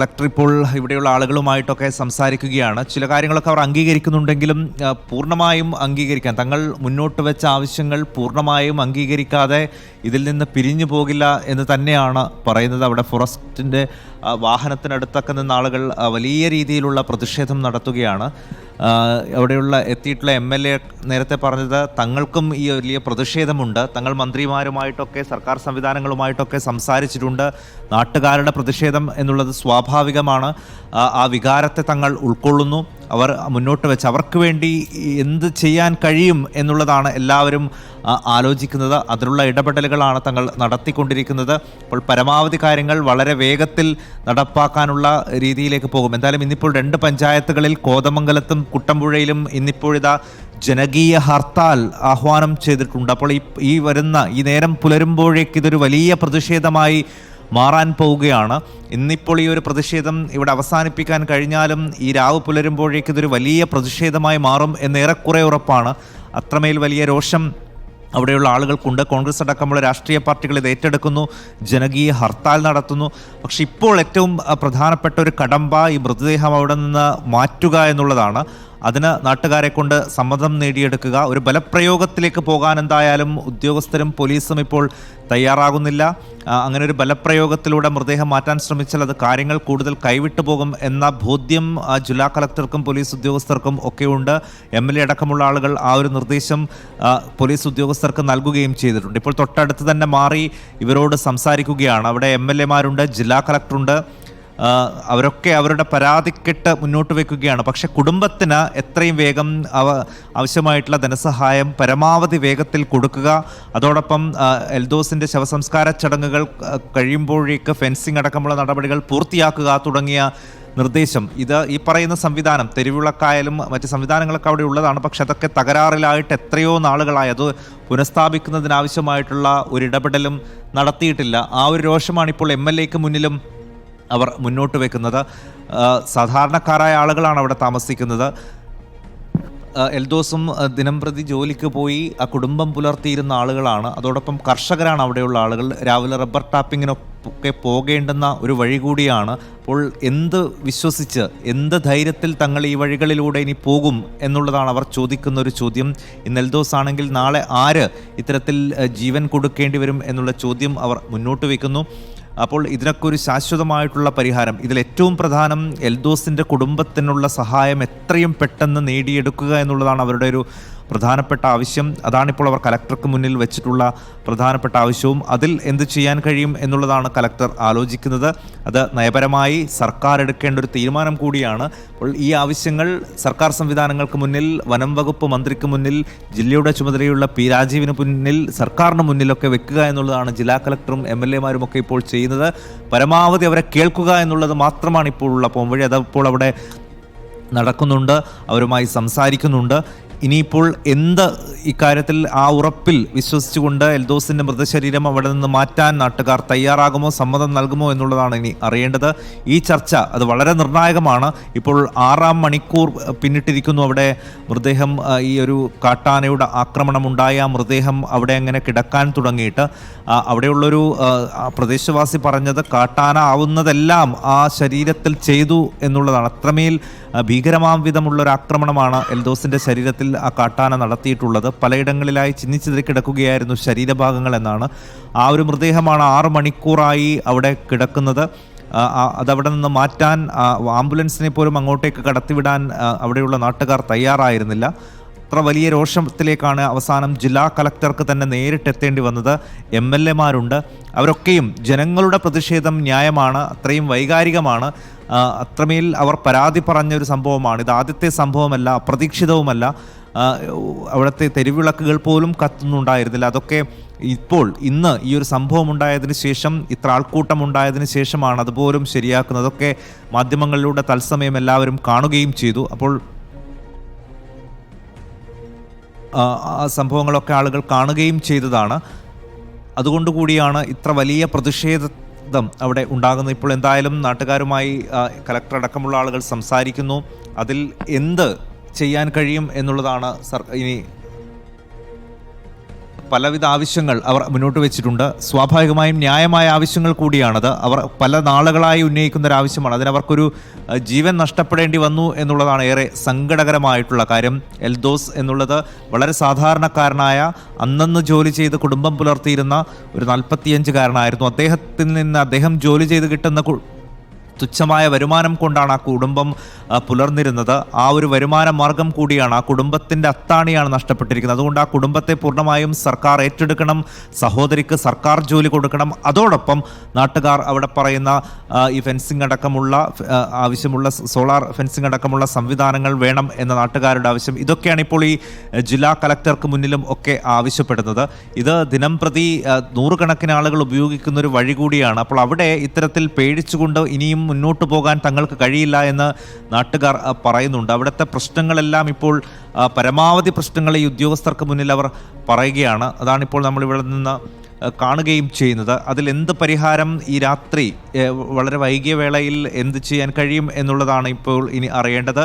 Collector ഇപ്പോൾ ഇവിടെയുള്ള ആളുകളുമായിട്ടൊക്കെ സംസാരിക്കുകയാണ്. ചില കാര്യങ്ങളൊക്കെ അവർ അംഗീകരിക്കുന്നുണ്ടെങ്കിലും പൂർണമായും അംഗീകരിക്കാൻ തങ്ങൾ മുന്നോട്ട് വെച്ച ആവശ്യങ്ങൾ പൂർണമായും അംഗീകരിക്കാതെ ഇതിൽ നിന്ന് പിരിഞ്ഞു പോകില്ല എന്ന് തന്നെയാണ് പറയുന്നത്. അവിടെ ഫോറസ്റ്റിന്റെ വാഹനത്തിനടുത്തൊക്കെ നിന്ന ആളുകൾ വലിയ രീതിയിലുള്ള പ്രതിഷേധം നടത്തുകയാണ്. അവിടെയുള്ള എത്തിയിട്ടുള്ള എം എൽ എ നേരത്തെ പറഞ്ഞത് തങ്ങൾക്കും ഈ വലിയ പ്രതിഷേധമുണ്ട്. തങ്ങൾ മന്ത്രിമാരുമായിട്ടൊക്കെ സർക്കാർ സംവിധാനങ്ങളുമായിട്ടൊക്കെ സംസാരിച്ചിട്ടുണ്ട്. നാട്ടുകാരുടെ പ്രതിഷേധം എന്നുള്ളത് സ്വാഭാവികമാണ്. ആ വികാരത്തെ തങ്ങൾ ഉൾക്കൊള്ളുന്നു. അവർ മുന്നോട്ട് വെച്ച് അവർക്ക് വേണ്ടി എന്ത് ചെയ്യാൻ കഴിയും എന്നുള്ളതാണ് എല്ലാവരും ആലോചിക്കുന്നത്. അതിനുള്ള ഇടപെടലുകളാണ് തങ്ങൾ നടത്തിക്കൊണ്ടിരിക്കുന്നത്. അപ്പോൾ പരമാവധി കാര്യങ്ങൾ വളരെ വേഗത്തിൽ നടപ്പാക്കാനുള്ള രീതിയിലേക്ക് പോകും. എന്തായാലും ഇന്നിപ്പോൾ രണ്ട് പഞ്ചായത്തുകളിൽ കോതമംഗലത്തും കുട്ടമ്പുഴയിലും ഇന്നിപ്പോഴിതാ ജനകീയ ഹർത്താൽ ആഹ്വാനം ചെയ്തിട്ടുണ്ട്. അപ്പോൾ ഈ ഈ വരുന്ന ഈ നേരം പുലരുമ്പോഴേക്കിതൊരു വലിയ പ്രതിഷേധമായി മാറാൻ പോവുകയാണ്. ഇന്നിപ്പോൾ ഈ ഒരു പ്രതിഷേധം ഇവിടെ അവസാനിപ്പിക്കാൻ കഴിഞ്ഞാലും ഈ രാവ് പുലരുമ്പോഴേക്ക് ഇതൊരു വലിയ പ്രതിഷേധമായി മാറും എന്ന് ഏറെക്കുറെ ഉറപ്പാണ്. അത്രമേൽ വലിയ രോഷം അവിടെയുള്ള ആളുകൾക്കുണ്ട്. കോൺഗ്രസ് അടക്കമുള്ള രാഷ്ട്രീയ പാർട്ടികൾ ഇത് ഏറ്റെടുക്കുന്നു. ജനകീയ ഹർത്താൽ നടത്തുന്നു. പക്ഷെ ഇപ്പോൾ ഏറ്റവും പ്രധാനപ്പെട്ട ഒരു കടമ്പ ഈ മൃതദേഹം അവിടെ നിന്ന് മാറ്റുക എന്നുള്ളതാണ്. അതിന് നാട്ടുകാരെ കൊണ്ട് സമ്മതം നേടിയെടുക്കുക. ഒരു ബലപ്രയോഗത്തിലേക്ക് പോകാൻ എന്തായാലും ഉദ്യോഗസ്ഥരും പോലീസും ഇപ്പോൾ തയ്യാറാകുന്നില്ല. അങ്ങനെ ഒരു ബലപ്രയോഗത്തിലൂടെ മൃതദേഹം മാറ്റാൻ ശ്രമിച്ചാൽ അത് കാര്യങ്ങൾ കൂടുതൽ കൈവിട്ടു പോകും എന്ന ബോധ്യം ജില്ലാ കളക്ടർക്കും പോലീസ് ഉദ്യോഗസ്ഥർക്കും ഒക്കെയുണ്ട്. എം എൽ എ അടക്കമുള്ള ആളുകൾ ആ ഒരു നിർദ്ദേശം പോലീസ് ഉദ്യോഗസ്ഥർക്ക് നൽകുകയും ചെയ്തിട്ടുണ്ട്. ഇപ്പോൾ തൊട്ടടുത്ത് തന്നെ മാറി ഇവരോട് സംസാരിക്കുകയാണ്. അവിടെ എം എൽ എമാരുണ്ട് ജില്ലാ കളക്ടറുണ്ട് അവരൊക്കെ അവരുടെ പരാതിക്കെട്ട് മുന്നോട്ട് വെക്കുകയാണ്. പക്ഷെ കുടുംബത്തിന് എത്രയും വേഗം അവ ആവശ്യമായിട്ടുള്ള ധനസഹായം പരമാവധി വേഗത്തിൽ കൊടുക്കുക. അതോടൊപ്പം എൽദോസിന്റെ ശവസംസ്കാര ചടങ്ങുകൾ കഴിയുമ്പോഴേക്ക് ഫെൻസിംഗ് അടക്കമുള്ള നടപടികൾ പൂർത്തിയാക്കുക തുടങ്ങിയ നിർദ്ദേശം. ഇത് ഈ പറയുന്ന സംവിധാനം തെരുവിളക്കായാലും മറ്റ് സംവിധാനങ്ങളൊക്കെ അവിടെ ഉള്ളതാണ്. പക്ഷെ അതൊക്കെ തകരാറിലായിട്ട് എത്രയോ നാളുകളായി. അത് പുനഃസ്ഥാപിക്കുന്നതിനാവശ്യമായിട്ടുള്ള ഒരു ഇടപെടലും നടത്തിയിട്ടില്ല. ആ ഒരു രോഷമാണ് ഇപ്പോൾ എം എൽ എക്ക് മുന്നിലും അവർ മുന്നോട്ട് വെക്കുന്നത്. സാധാരണക്കാരായ ആളുകളാണ് അവിടെ താമസിക്കുന്നത്. എൽദോസും ദിനം പ്രതി ജോലിക്ക് പോയി ആ കുടുംബം പുലർത്തിയിരുന്ന ആളുകളാണ്. അതോടൊപ്പം കർഷകരാണ് അവിടെയുള്ള ആളുകൾ. രാവിലെ റബ്ബർ ടാപ്പിങ്ങിനൊക്കെ പോകേണ്ടുന്ന ഒരു വഴി കൂടിയാണ്. അപ്പോൾ എന്ത് വിശ്വസിച്ച് എന്ത് ധൈര്യത്തിൽ തങ്ങൾ ഈ വഴികളിലൂടെ ഇനി പോകും എന്നുള്ളതാണ് അവർ ചോദിക്കുന്ന ഒരു ചോദ്യം. ഇന്ന് എൽദോസ് ആണെങ്കിൽ നാളെ ആര് ഇത്തരത്തിൽ ജീവൻ കൊടുക്കേണ്ടി വരും എന്നുള്ള ചോദ്യം അവർ മുന്നോട്ട് വയ്ക്കുന്നു അപ്പോൾ ഇതിനൊക്കെ ഒരു ശാശ്വതമായിട്ടുള്ള പരിഹാരം. ഇതിൽ ഏറ്റവും പ്രധാനം എൽദോസിന്റെ കുടുംബത്തിനുള്ള സഹായം എത്രയും പെട്ടെന്ന് നേടിയെടുക്കുക എന്നുള്ളതാണ് അവരുടെ ഒരു പ്രധാനപ്പെട്ട ആവശ്യം അതാണിപ്പോൾ അവർ കലക്ടർക്ക് മുന്നിൽ വെച്ചിട്ടുള്ള പ്രധാനപ്പെട്ട ആവശ്യവും. അതിൽ എന്ത് ചെയ്യാൻ കഴിയും എന്നുള്ളതാണ് കലക്ടർ ആലോചിക്കുന്നത്. അത് നയപരമായി സർക്കാർ എടുക്കേണ്ട ഒരു തീരുമാനം കൂടിയാണ്. അപ്പോൾ ഈ ആവശ്യങ്ങൾ സർക്കാർ സംവിധാനങ്ങൾക്ക് മുന്നിൽ വനം വകുപ്പ് മന്ത്രിക്ക് മുന്നിൽ ജില്ലയുടെ ചുമതലയുള്ള പി രാജീവിന് മുന്നിൽ സർക്കാരിന് മുന്നിലൊക്കെ വെക്കുക എന്നുള്ളതാണ് ജില്ലാ കലക്ടറും എം എൽ എമാരും ഒക്കെ ഇപ്പോൾ ചെയ്യുന്നത്. പരമാവധി അവരെ കേൾക്കുക എന്നുള്ളത് മാത്രമാണ് ഇപ്പോഴുള്ള പോംവഴി. അതപ്പോൾ അവിടെ നടക്കുന്നുണ്ട് അവരുമായി സംസാരിക്കുന്നുണ്ട്. ഇനിയിപ്പോൾ എന്ത് ഇക്കാര്യത്തിൽ ആ ഉറപ്പിൽ വിശ്വസിച്ചുകൊണ്ട് എൽദോസിന്റെ മൃതശരീരം അവിടെ നിന്ന് മാറ്റാൻ നാട്ടുകാർ തയ്യാറാകുമോ സമ്മതം നൽകുമോ എന്നുള്ളതാണ് ഇനി അറിയേണ്ടത്. ഈ ചർച്ച അത് വളരെ നിർണായകമാണ്. ഇപ്പോൾ ആറാം മണിക്കൂർ പിന്നിട്ടിരിക്കുന്നു അവിടെ മൃതദേഹം ഈ ഒരു കാട്ടാനയുടെ ആക്രമണമുണ്ടായ ആ മൃതദേഹം അവിടെ അങ്ങനെ കിടക്കാൻ തുടങ്ങിയിട്ട് അവിടെയുള്ളൊരു പ്രദേശവാസി പറഞ്ഞത് കാട്ടാന ആവുന്നതെല്ലാം ആ ശരീരത്തിൽ ചെയ്തു എന്നുള്ളതാണ്. അത്രമേൽ ഭീകരമാം വിധമുള്ള ഒരു ആക്രമണമാണ് എൽദോസിന്റെ ശരീരത്തിൽ ആ കാട്ടാന നടത്തിയിട്ടുള്ളത്. പലയിടങ്ങളിലായി ചിന്നിച്ചിതറി കിടക്കുകയായിരുന്നു ശരീരഭാഗങ്ങൾ എന്നാണ്. ആ ഒരു മൃതദേഹമാണ് ആറ് മണിക്കൂറായി അവിടെ കിടക്കുന്നത്. അതവിടെ നിന്ന് മാറ്റാൻ ആംബുലൻസിനെ പോലും അങ്ങോട്ടേക്ക് കടത്തിവിടാൻ അവിടെയുള്ള നാട്ടുകാർ തയ്യാറായിരുന്നില്ല. അത്ര വലിയ രോഷത്തിലേക്കാണ് അവസാനം ജില്ലാ കളക്ടർക്ക് തന്നെ നേരിട്ട് എത്തേണ്ടി വന്നത്. എം എൽ എമാരുണ്ട്. അവരൊക്കെയും ജനങ്ങളുടെ പ്രതിഷേധം ന്യായമാണ് അത്രയും വൈകാരികമാണ്. അത്രമേൽ അവർ പരാതി പറഞ്ഞ ഒരു സംഭവമാണ്. ഇത് ആദ്യത്തെ സംഭവമല്ല അപ്രതീക്ഷിതവുമല്ല. അവിടുത്തെ തെരുവിളക്കുകൾ പോലും കത്തുന്നുണ്ടായിരുന്നില്ല. അതൊക്കെ ഇപ്പോൾ ഇന്ന് ഈ ഒരു സംഭവം ഉണ്ടായതിനു ശേഷം ഇത്ര ആൾക്കൂട്ടം ഉണ്ടായതിനു ശേഷമാണ് അതുപോലും ശരിയാക്കുന്നത്. അതൊക്കെ മാധ്യമങ്ങളിലൂടെ തത്സമയം എല്ലാവരും കാണുകയും ചെയ്തു. അപ്പോൾ സംഭവങ്ങളൊക്കെ ആളുകൾ കാണുകയും ചെയ്തതാണ്. അതുകൊണ്ടുകൂടിയാണ് ഇത്ര വലിയ പ്രതിഷേധം അവിടെ ഉണ്ടാകുന്നത്. ഇപ്പോൾ എന്തായാലും നാട്ടുകാരുമായി കലക്ടർ അടക്കമുള്ള ആളുകൾ സംസാരിക്കുന്നു. അതിൽ എന്ത് ചെയ്യാൻ കഴിയും എന്നുള്ളതാണ് ഇനി പലവിധ ആവശ്യങ്ങൾ അവർ മുന്നോട്ട് വെച്ചിട്ടുണ്ട്. സ്വാഭാവികമായും ന്യായമായ ആവശ്യങ്ങൾ കൂടിയാണത്. അവർ പല നാളുകളായി ഉന്നയിക്കുന്ന ഒരു ആവശ്യമാണ്. അതിനവർക്കൊരു ജീവൻ നഷ്ടപ്പെടേണ്ടി വന്നു എന്നുള്ളതാണ് ഏറെ സങ്കടകരമായിട്ടുള്ള കാര്യം. എൽദോസ് എന്നുള്ളത് വളരെ സാധാരണക്കാരനായ അന്നന്ന് ജോലി ചെയ്ത് കുടുംബം പുലർത്തിയിരുന്ന ഒരു നാൽപ്പത്തിയഞ്ചുകാരനായിരുന്നു. അദ്ദേഹത്തിൽ നിന്ന് അദ്ദേഹം ജോലി ചെയ്ത് കിട്ടുന്ന തുച്ഛമായ വരുമാനം കൊണ്ടാണ് ആ കുടുംബം പുലർന്നിരുന്നത്. ആ ഒരു വരുമാന മാർഗം കൂടിയാണ് ആ കുടുംബത്തിന്റെ അത്താണിയാണ് നഷ്ടപ്പെട്ടിരിക്കുന്നത്. അതുകൊണ്ട് ആ കുടുംബത്തെ പൂർണമായും സർക്കാർ ഏറ്റെടുക്കണം സഹോദരിക്ക് സർക്കാർ ജോലി കൊടുക്കണം. അതോടൊപ്പം നാട്ടുകാർ അവിടെ പറയുന്ന ഈ ഫെൻസിംഗ് അടക്കമുള്ള ആവശ്യമുള്ള സോളാർ ഫെൻസിംഗ് അടക്കമുള്ള സംവിധാനങ്ങൾ വേണം എന്ന നാട്ടുകാരുടെ ആവശ്യം. ഇതൊക്കെയാണ് ഇപ്പോൾ ഈ ജില്ലാ കലക്ടർക്ക് മുന്നിലും ഒക്കെ ആവശ്യപ്പെടുന്നത്. ഇത് ദിനം പ്രതി നൂറുകണക്കിന് ആളുകൾ ഉപയോഗിക്കുന്ന ഒരു വഴി കൂടിയാണ്. അപ്പോൾ അവിടെ ഇത്തരത്തിൽ പേടിച്ചുകൊണ്ട് ഇനിയും മുന്നോട്ട് പോകാൻ തങ്ങൾക്ക് കഴിയില്ല എന്ന് നാട്ടുകാർ പറയുന്നുണ്ട്. അവിടുത്തെ പ്രശ്നങ്ങളെല്ലാം ഇപ്പോൾ പരമാവധി പ്രശ്നങ്ങൾ ഈ ഉദ്യോഗസ്ഥർക്ക് മുന്നിൽ അവർ പറയുകയാണ്. അതാണിപ്പോൾ നമ്മളിവിടെ നിന്ന് കാണുകയും ചെയ്യുന്നത്. അതിൽ എന്ത് പരിഹാരം ഈ രാത്രി വളരെ വൈകിയ വേളയിൽ എന്ത് ചെയ്യാൻ കഴിയും എന്നുള്ളതാണ് ഇപ്പോൾ ഇനി അറിയേണ്ടത്.